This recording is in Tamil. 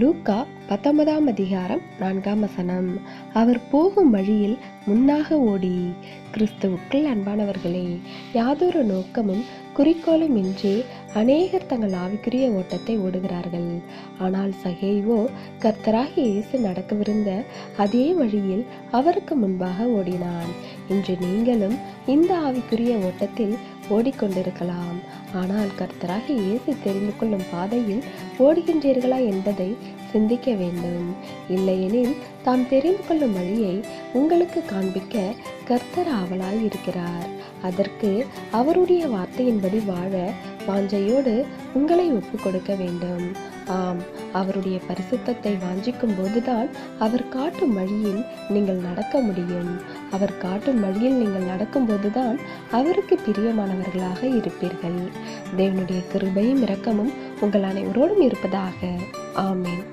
லூக்கா பத்தொன்பதாம் அதிகாரம் நான்காம் வசனம். அவர் போகும் வழியில் முன்னாக ஓடி. கிறிஸ்துவுக்குள் அன்பானவர்களே யாதொரு நோக்கமும் குறிக்கோளும் இன்றி அநேகர் தங்கள் ஆவிக்குரிய ஓட்டத்தை ஓடுகிறார்கள். ஆனால் சகேவோ கர்த்தராகி இயேசு நடக்கவிருந்த அதே வழியில் அவருக்கு முன்பாக ஓடினான். இன்று நீங்களும் இந்த ஆவிக்குரிய ஓட்டத்தில் ஓடிக்கொண்டிருக்கலாம். ஆனால் கர்த்தராக இயேசு தெரிந்து கொள்ளும் பாதையில் ஓடுகின்றீர்களா என்பதை சிந்திக்க வேண்டும். இல்லையெனில் தாம் தெரிந்து கொள்ளும் வழியை உங்களுக்கு காண்பிக்க கர்த்தர் ஆவலாய் இருக்கிறார். அதற்கு அவருடைய வார்த்தையின்படி வாழ வாஞ்சையோடு உங்களை ஒப்பு கொடுக்க வேண்டும். ஆம் அவருடைய பரிசுத்தத்தை வாஞ்சிக்கும் போதுதான் அவர் காட்டும் வழியில் நீங்கள் நடக்க முடியும். அவர் காட்டும் வழியில் நீங்கள் நடக்கும்போதுதான் அவருக்கு பிரியமானவர்களாக இருப்பீர்கள். தேவனுடைய கிருபையும் இரக்கமும் உங்கள் அனைவரோடும் இருப்பதாக. ஆமேன்.